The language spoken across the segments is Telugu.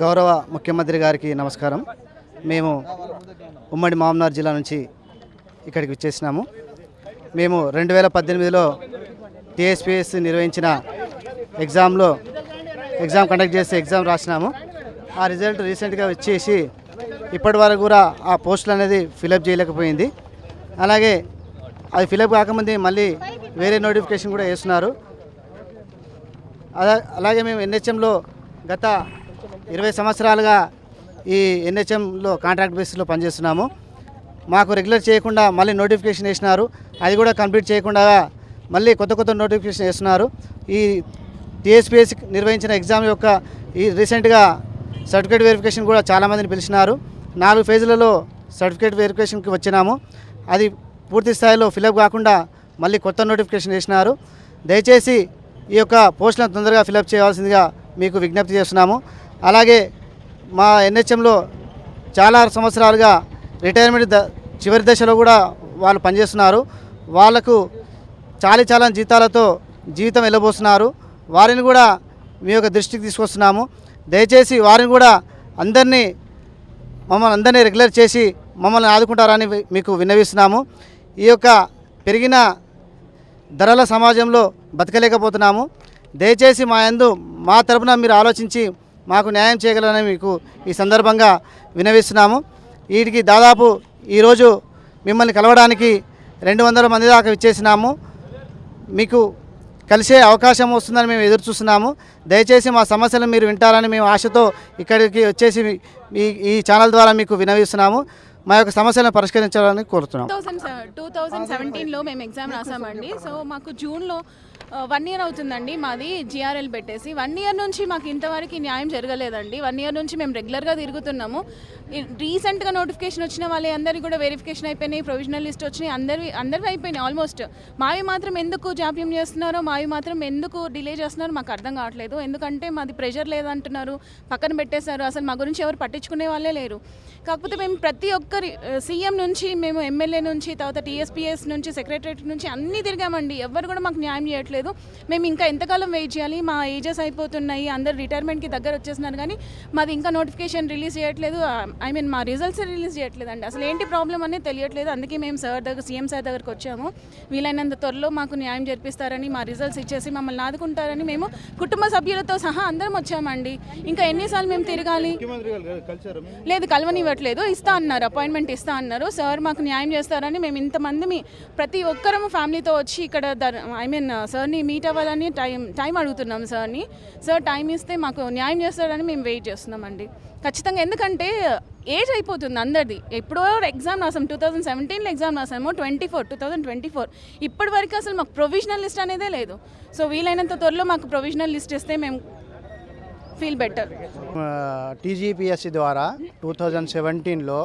గౌరవ ముఖ్యమంత్రి గారికి నమస్కారం. మేము ఉమ్మడి మామనార్ జిల్లా నుంచి ఇక్కడికి వచ్చేసినాము. మేము రెండు వేల పద్దెనిమిదిలో టీఎస్పీఎస్ నిర్వహించిన ఎగ్జామ్లో ఎగ్జామ్ కండక్ట్ చేసి ఎగ్జామ్ రాసినాము. ఆ రిజల్ట్ రీసెంట్గా వచ్చేసి ఇప్పటి వరకు కూడా ఆ పోస్టులు అనేది ఫిలప్ చేయలేకపోయింది. అలాగే అది ఫిలప్ కాకముందే మళ్ళీ వేరే నోటిఫికేషన్ కూడా వేస్తున్నారు. అలా అలాగే మేము ఎన్హెచ్ఎంలో గత ఇరవై సంవత్సరాలుగా ఈ ఎన్హెచ్ఎంలో కాంట్రాక్ట్ బేసిస్లో పనిచేస్తున్నాము. మాకు రెగ్యులర్ చేయకుండా మళ్ళీ నోటిఫికేషన్ వేసినారు. అది కూడా కంప్లీట్ చేయకుండా మళ్ళీ కొత్త కొత్త నోటిఫికేషన్ వేస్తున్నారు. ఈ టీఎస్పిఎస్సి నిర్వహించిన ఎగ్జామ్ యొక్క ఈ రీసెంట్గా సర్టిఫికేట్ వెరిఫికేషన్ కూడా చాలామందిని పిలిచినారు. నాలుగు ఫేజులలో సర్టిఫికేట్ వెరిఫికేషన్కి వచ్చినాము. అది పూర్తి స్థాయిలో ఫిలప్ కాకుండా మళ్ళీ కొత్త నోటిఫికేషన్ వేసినారు. దయచేసి ఈ యొక్క పోస్టులను తొందరగా ఫిలప్ చేయాల్సిందిగా మీకు విజ్ఞప్తి చేస్తున్నాము. అలాగే మా ఎన్హెచ్ఎంలో చాలా సంవత్సరాలుగా రిటైర్మెంట్ ద చివరి దశలో కూడా వాళ్ళు పనిచేస్తున్నారు. వాళ్ళకు చాలి చాలా జీతాలతో జీవితం వెళ్ళబోస్తున్నారు వారిని కూడా మీ యొక్క దృష్టికి తీసుకొస్తున్నాము. దయచేసి వారిని కూడా అందరినీ మమ్మల్ని అందరినీ రెగ్యులర్ చేసి మమ్మల్ని ఆదుకుంటారని మీకు విన్నవిస్తున్నాము. ఈ యొక్క పెరిగిన ధరల సమాజంలో బతకలేకపోతున్నాము. దయచేసి మా యందు మా తరపున మీరు ఆలోచించి మాకు న్యాయం చేయగలరని మీకు ఈ సందర్భంగా వినవిస్తున్నాము. వీటికి దాదాపు ఈరోజు మిమ్మల్ని కలవడానికి రెండు వందల మంది దాకా ఇచ్చేసినాము మీకు కలిసే అవకాశం వస్తుందని మేము ఎదురు చూస్తున్నాము. దయచేసి మా సమస్యలను మీరు వింటారని మేము ఆశతో ఇక్కడికి వచ్చేసి మీ- ఈ ఈ ఛానల్ ద్వారా మీకు వినవిస్తున్నాము. మా యొక్క సమస్యలను పరిష్కరించాలని కోరుతున్నాం టూ టూ థౌజండ్ సెవెంటీన్లో మేము ఎగ్జామ్ రాసామండి. సో మాకు జూన్లో వన్ ఇయర్ అవుతుందండి మాది జిఆర్ఎల్ పెట్టేసి. వన్ ఇయర్ నుంచి మాకు ఇంతవరకు న్యాయం జరగలేదండి. వన్ ఇయర్ నుంచి మేము రెగ్యులర్గా తిరుగుతున్నాము. రీసెంట్గా నోటిఫికేషన్ వచ్చిన వాళ్ళే అందరికీ కూడా వెరిఫికేషన్ అయిపోయినాయి ప్రొవిజనల్ లిస్ట్ వచ్చినాయి అందరి అందరివి అయిపోయినాయి ఆల్మోస్ట్ మావి మాత్రం ఎందుకు జాప్యం చేస్తున్నారో మావి మాత్రం ఎందుకు డిలే చేస్తున్నారో మాకు అర్థం కావట్లేదు. ఎందుకంటే మాది ప్రెషర్ లేదంటున్నారు పక్కన పెట్టేశారు. అసలు మా గురించి ఎవరు పట్టించుకునే వాళ్ళే లేరు. కాకపోతే మేము ప్రతి ఒక్కరి సీఎం నుంచి మేము ఎమ్మెల్యే నుంచి తర్వాత టీఎస్పీఎస్ నుంచి సెక్రటరేట్ నుంచి అన్నీ తిరిగామండి. ఎవరు కూడా మాకు న్యాయం చేయట్లేదు. మేము ఇంకా ఎంతకాలం వెయిట్ చేయాలి? మా ఏజెస్ అయిపోతున్నాయి అందరు రిటైర్మెంట్కి దగ్గర వచ్చేస్తున్నారు కానీ మాది ఇంకా నోటిఫికేషన్ రిలీజ్ చేయట్లేదు. ఐ మీన్ మా రిజల్ట్స్ రిలీజ్ చేయట్లేదండి. అసలు ఏంటి ప్రాబ్లం అనేది తెలియట్లేదు. అందుకే మేము సార్ దగ్గర సీఎం సార్ దగ్గరకు వచ్చాము. వీలైనంత త్వరలో మాకు న్యాయం జరిపిస్తారని మా రిజల్ట్స్ ఇచ్చేసి మమ్మల్ని ఆదుకుంటారని మేము కుటుంబ సభ్యులతో సహా అందరం వచ్చామండి. ఇంకా ఎన్నిసార్లు మేము తిరగాలి? లేదు కలవనివ్వట్లేదు. ఇస్తా అన్నారు అపాయింట్మెంట్ ఇస్తా అన్నారు. సార్ మాకు న్యాయం చేస్తారని మేము ఇంతమంది ప్రతి ఒక్కరము ఫ్యామిలీతో వచ్చి ఇక్కడ ఐ మీన్ సార్ని మీట్ అవ్వాలని టైం టైం అడుగుతున్నాం సార్ని. సార్ టైం ఇస్తే మాకు న్యాయం చేస్తారని మేము వెయిట్ చేస్తున్నామండి. ఖచ్చితంగా ఎందుకంటే ఏజ్ అయిపోతుంది అందరిది. ఎప్పుడో ఎగ్జామ్ రాసాం టూ థౌజండ్ సెవెంటీన్లో exam రాసాము twenty four two thousand twenty four ఇప్పటి వరకు అసలు మాకు ప్రొవిజనల్ లిస్ట్ అనేదే లేదు. సో వీలైనంత త్వరలో మాకు ప్రొవిజనల్ లిస్ట్ ఇస్తే మేము ఫీల్ బెటర్ టీజీపీఎస్సి ద్వారా టూ థౌజండ్ సెవెంటీన్లో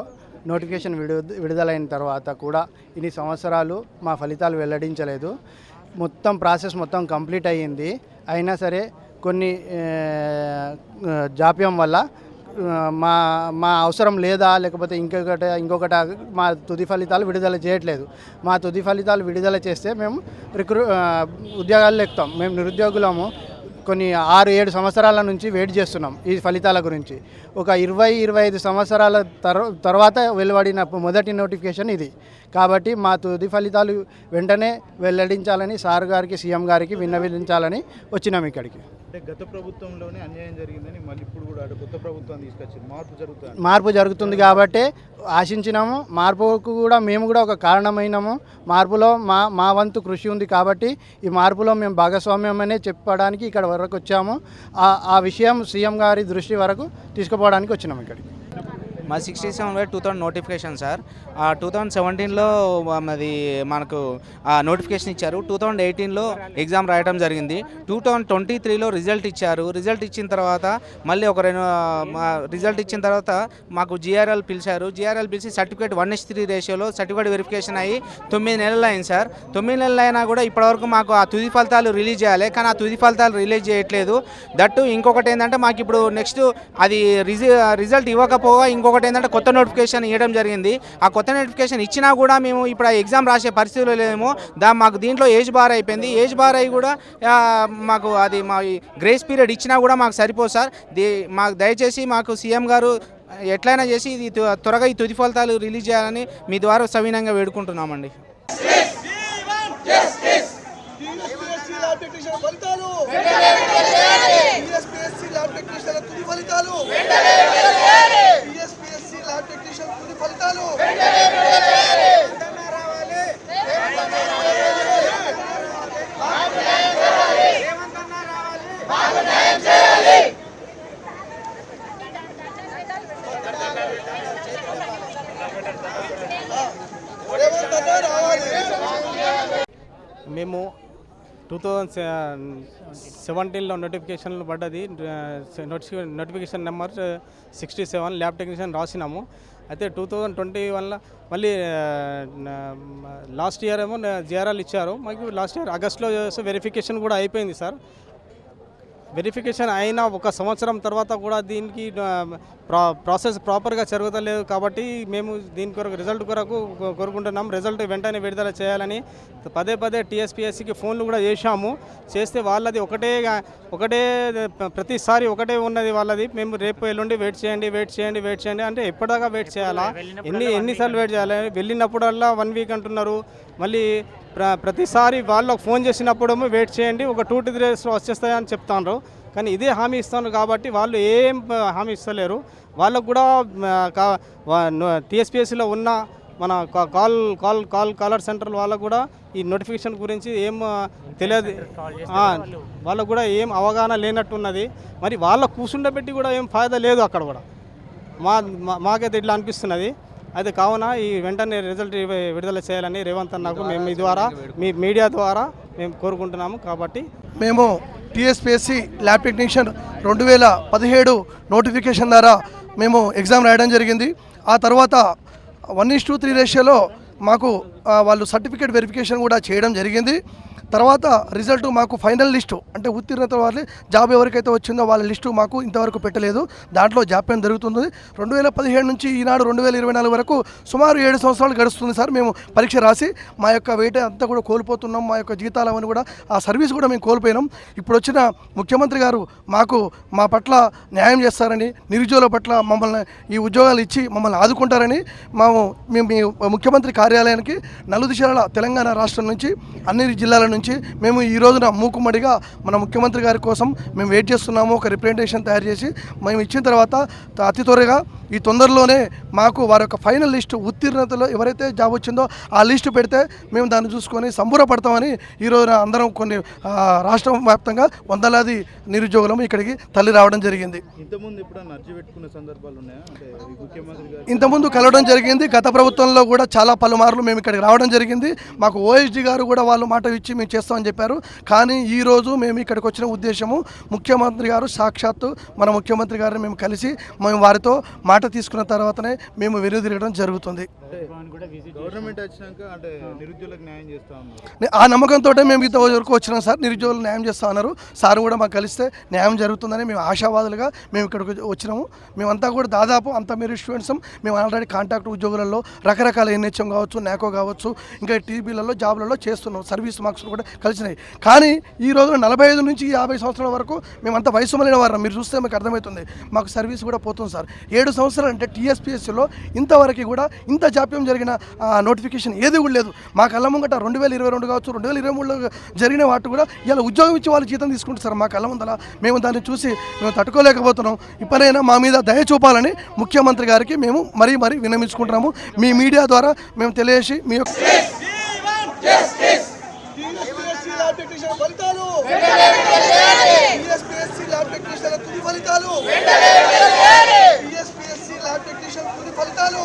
నోటిఫికేషన్ విడు విడుదలైన తర్వాత కూడా ఇన్ని సంవత్సరాలు మా ఫలితాలు వెల్లడించలేదు. మొత్తం ప్రాసెస్ మొత్తం కంప్లీట్ అయ్యింది. అయినా సరే కొన్ని జాప్యం వల్ల మా మా అవసరం లేదా లేకపోతే ఇంకొకటి ఇంకొకటి మా తుది ఫలితాలు విడుదల చేయట్లేదు. మా తుది ఫలితాలు విడుదల చేస్తే మేము రిక్రూ ఉద్యోగాలు ఎక్కుతాం. మేము నిరుద్యోగులము. కొన్ని ఆరు ఏడు సంవత్సరాల నుంచి వెయిట్ చేస్తున్నాం ఈ ఫలితాల గురించి. ఒక ఇరవై ఇరవై ఐదు సంవత్సరాల తర్వాత వెలువడిన మొదటి నోటిఫికేషన్ ఇది. కాబట్టి మా తుది ఫలితాలు వెంటనే వెల్లడించాలని సార్ గారికి సీఎం గారికి విన్నవించాలని వచ్చినాం ఇక్కడికి. అంటే గత ప్రభుత్వంలోనే అన్యాయం జరిగిందని మళ్ళీ ఇప్పుడు కూడా కొత్త ప్రభుత్వం తీసుకొచ్చింది. మార్పు జరుగుతుంది మార్పు జరుగుతుంది కాబట్టి ఆశించినాము. మార్పుకు కూడా మేము కూడా ఒక కారణమైనాము. మార్పులో మా మా వంతు కృషి ఉంది కాబట్టి ఈ మార్పులో మేము భాగస్వామ్యమనే చెప్పడానికి ఇక్కడ వరకు వచ్చాము. ఆ ఆ విషయం సీఎం గారి దృష్టి వరకు తీసుకుపోవడానికి వచ్చినాము ఇక్కడికి. మా sixty seven by two thousand notification sir ఆ టూ థౌసండ్ సెవెంటీన్లో మాది మనకు ఆ నోటిఫికేషన్ ఇచ్చారు. టూ థౌసండ్ ఎయిటీన్లో ఎగ్జామ్ రాయడం జరిగింది. టూ థౌసండ్ ట్వంటీ త్రీలో రిజల్ట్ ఇచ్చారు. రిజల్ట్ ఇచ్చిన తర్వాత మళ్ళీ ఒక రెండు రిజల్ట్ ఇచ్చిన తర్వాత మాకు జిఆర్ఎల్ పిలిచారు. జిఆర్ఎల్ పిలిచి సర్టిఫికేట్ వన్ ఎస్ త్రీ రేషియోలో సర్టిఫికేట్ వెరిఫికేషన్ అయ్యి తొమ్మిది నెలలు అయింది సార్ తొమ్మిది నెలలు అయినా కూడా ఇప్పటివరకు మాకు ఆ తుది ఫలితాలు రిలీజ్ చేయాలి. కానీ ఆ తుది ఫలితాలు రిలీజ్ చేయట్లేదు. దట్టు ఇంకొకటి ఏంటంటే మాకు ఇప్పుడు నెక్స్ట్ అది రిజ రిజల్ట్ ఇవ్వకపోగా ఇంకొకటి ఇంకొకటి ఏంటంటే కొత్త నోటిఫికేషన్ ఇవ్వడం జరిగింది. ఆ కొత్త నోటిఫికేషన్ ఇచ్చినా కూడా మేము ఇప్పుడు ఆ ఎగ్జామ్ రాసే పరిస్థితిలో లేదేమో దా మాకు దీంట్లో ఏజ్ బార్ అయిపోయింది. ఏజ్ బార్ అయ్యి కూడా మాకు అది మా గ్రేస్ పీరియడ్ ఇచ్చినా కూడా మాకు సరిపోదు సార్. దీ మాకు దయచేసి మాకు సీఎం గారు ఎట్లయినా చేసి ఇది త్వరగా ఈ తుది ఫలితాలు రిలీజ్ చేయాలని మీ ద్వారా సవీనంగా వేడుకుంటున్నామండి. ఫలితాలు టీఎస్పీఎస్సీ ల్యాబ్ టెక్నీషియన్ తుది ఫలితాలు టీఎస్పీఎస్సీ ల్యాబ్ టెక్నీషియన్ తుది ఫలితాలు రేవంత్ అన్న రావాలి మేము టూ థౌజండ్ సెవెంటీన్లో నోటిఫికేషన్లు పడ్డది. Notification notification number sixty seven lab technician రాసినాము. అయితే టూ థౌజండ్ ట్వంటీ వన్లో మళ్ళీ లాస్ట్ ఇయర్ ఏమో జిఆర్ఎల్ ఇచ్చారు. మాకు లాస్ట్ ఇయర్ ఆగస్ట్లో వెరిఫికేషన్ కూడా అయిపోయింది సార్. వెరిఫికేషన్ అయిన ఒక సంవత్సరం తర్వాత కూడా దీనికి ప్రాసెస్ ప్రాపర్గా జరుగుతలేదు కాబట్టి మేము దీని కొరకు రిజల్ట్ కొరకు కోరుకుంటున్నాం. రిజల్ట్ వెంటనే విడుదల చేయాలని పదే పదే టీఎస్పీఎస్సికి ఫోన్లు కూడా చేశాము. చేస్తే వాళ్ళది ఒకటే ఒకటే ప్రతిసారి ఒకటే ఉన్నది వాళ్ళది. మేము రేపు ఎల్లుండి వెయిట్ చేయండి వెయిట్ చేయండి వెయిట్ చేయండి అంటే ఎప్పటిదాకా వెయిట్ చేయాలా? ఎన్ని ఎన్నిసార్లు వెయిట్ చేయాలి? వెళ్ళినప్పుడల్లా వన్ వీక్ అంటున్నారు. మళ్ళీ ప్ర ప్రతిసారి వాళ్ళకు ఫోన్ చేసినప్పుడు వెయిట్ చేయండి. ఒక టూ టు త్రీ డేస్లో వచ్చేస్తాయని చెప్తాను కానీ ఇదే హామీ ఇస్తాను కాబట్టి వాళ్ళు ఏం హామీ ఇస్తలేరు. వాళ్ళకు కూడా టీఎస్పీఎస్సీలో ఉన్న మన కా- call call call caller centre వాళ్ళకు కూడా ఈ నోటిఫికేషన్ గురించి ఏం తెలియదు. వాళ్ళకు కూడా ఏం అవగాహన లేనట్టున్నది. మరి వాళ్ళ కూర్చుండబెట్టి కూడా ఏం ఫాయిదా లేదు అక్కడ కూడా. మా మాకైతే ఇట్లా అనిపిస్తున్నది. అయితే కావున ఈ వెంటనే రిజల్ట్ విడుదల చేయాలని రేవంత్ అన్నకు మేము మీ ద్వారా మీ మీడియా ద్వారా మేము కోరుకుంటున్నాము కాబట్టి. మేము టీఎస్పీఎస్సీ ల్యాబ్ టెక్నీషియన్ రెండు వేల పదిహేడు నోటిఫికేషన్ ద్వారా మేము ఎగ్జామ్ రాయడం జరిగింది. ఆ తర్వాత వన్ ఇస్ టూ త్రీ రేషియోలో మాకు వాళ్ళు సర్టిఫికేట్ వెరిఫికేషన్ కూడా చేయడం జరిగింది. తర్వాత రిజల్ట్ మాకు ఫైనల్ లిస్టు అంటే ఉత్తీర్ణత వాళ్ళే జాబ్ ఎవరికైతే వచ్చిందో వాళ్ళ లిస్టు మాకు ఇంతవరకు పెట్టలేదు. దాంట్లో జాప్యం జరుగుతుంది. రెండు వేల పదిహేడు నుంచి ఈనాడు రెండు వేల ఇరవై నాలుగు వరకు సుమారు ఏడు సంవత్సరాలు గడుస్తుంది సార్ మేము పరీక్ష రాసి. మా యొక్క వెయిట్ అంతా కూడా కోల్పోతున్నాం. మా యొక్క జీతాలు అవన్నీ కూడా ఆ సర్వీస్ కూడా మేము కోల్పోయినాం. ఇప్పుడు వచ్చిన ముఖ్యమంత్రి గారు మాకు మా పట్ల న్యాయం చేస్తారని నిరుద్యోగుల పట్ల మమ్మల్ని ఈ ఉద్యోగాలు ఇచ్చి మమ్మల్ని ఆదుకుంటారని మేము మేము మీ ముఖ్యమంత్రి కార్యాలయానికి నలుదిశల తెలంగాణ రాష్ట్రం నుంచి అన్ని జిల్లాల నుంచి మేము ఈ రోజున మూకుమ్మడిగా మన ముఖ్యమంత్రి గారి కోసం మేము వెయిట్ చేస్తున్నాము ఒక రిప్రజెంటేషన్ తయారు చేసి మేము ఇచ్చిన తర్వాత అతి త్వరగా ఈ తొందరలోనే మాకు వారి యొక్క ఫైనల్ లిస్టు ఉత్తీర్ణతలో ఎవరైతే జాబ్ వచ్చిందో ఆ లిస్టు పెడితే మేము దాన్ని చూసుకొని సంబరపడతామని ఈ రోజున అందరం కొన్ని రాష్ట్రం వ్యాప్తంగా వందలాది నిరుద్యోగులం ఇక్కడికి తల్లి రావడం జరిగింది. ఇంతకుముందు కలవడం జరిగింది గత ప్రభుత్వంలో కూడా చాలా పలుమార్లు మేము ఇక్కడికి రావడం జరిగింది. మాకు ఓఎస్డి గారు కూడా వాళ్ళు మాట ఇచ్చి మేము చేస్తామని చెప్పారు. కానీ ఈ రోజు మేము ఇక్కడికి వచ్చిన ఉద్దేశము ముఖ్యమంత్రి గారు సాక్షాత్తు మన ముఖ్యమంత్రి గారిని మేము కలిసి మేము వారితో మాట తీసుకున్న తర్వాతనే మేము వెనుదిరగడం జరుగుతుంది. ఆ నమ్మకంతో మేము ఇంత వరకు వచ్చినాం సార్. నిరుద్యోగులు న్యాయం చేస్తా ఉన్నారు సార్ కూడా మాకు కలిస్తే న్యాయం జరుగుతుందని మేము ఆశావాదులుగా మేము ఇక్కడికి వచ్చినాము. మేమంతా కూడా దాదాపు అంత మీరు స్టూడెంట్స్ మేము ఆల్రెడీ కాంట్రాక్ట్ ఉద్యోగులలో రకరకాల ఎన్హెచ్ఎం కావచ్చు నాకో కావచ్చు ఇంకా టీబీలలో జాబ్లలో చేస్తున్నాం. సర్వీస్ మార్క్స్ కూడా కలిసినాయి. కానీ ఈ రోజు నలభై ఐదు నుంచి యాభై సంవత్సరాల వరకు మేమంతా వయసు మళ్ళిన వారం మీరు చూస్తే మీకు అర్థమవుతుంది. మాకు సర్వీస్ కూడా పోతుంది సార్. ఏడు సంవత్సరాలు అంటే టీఎస్పీఎస్సీలో ఇంతవరకు కూడా ఇంత జాప్యం జరిగిన నోటిఫికేషన్ ఏది కూడా లేదు. మా కళ్ళ ముంగట రెండు వేల ఇరవై రెండు కావచ్చు రెండు వేల ఇరవై మూడులో జరిగిన వాటి కూడా ఇలా ఉద్యోగం ఇచ్చి వాళ్ళు జీతం తీసుకుంటారు సార్ మా కళ్ళ ముందల. మేము దాన్ని చూసి మేము తట్టుకోలేకపోతున్నాం. ఇప్పుడైనా మా మీద దయ చూపాలని ముఖ్యమంత్రి గారికి మేము మరీ మరీ విన్నమించుకుంటున్నాము మీ మీడియా ద్వారా మేము తెలియజేసి మీ యొక్క టెక్నీషియన్ ఫలితాలు! టీఎస్పీఎస్సీ ల్యాబ్ టెక్నీషియన్ తుది ఫలితాలు! టీఎస్పీఎస్సీ ల్యాబ్ టెక్నీషియన్ తుది ఫలితాలు!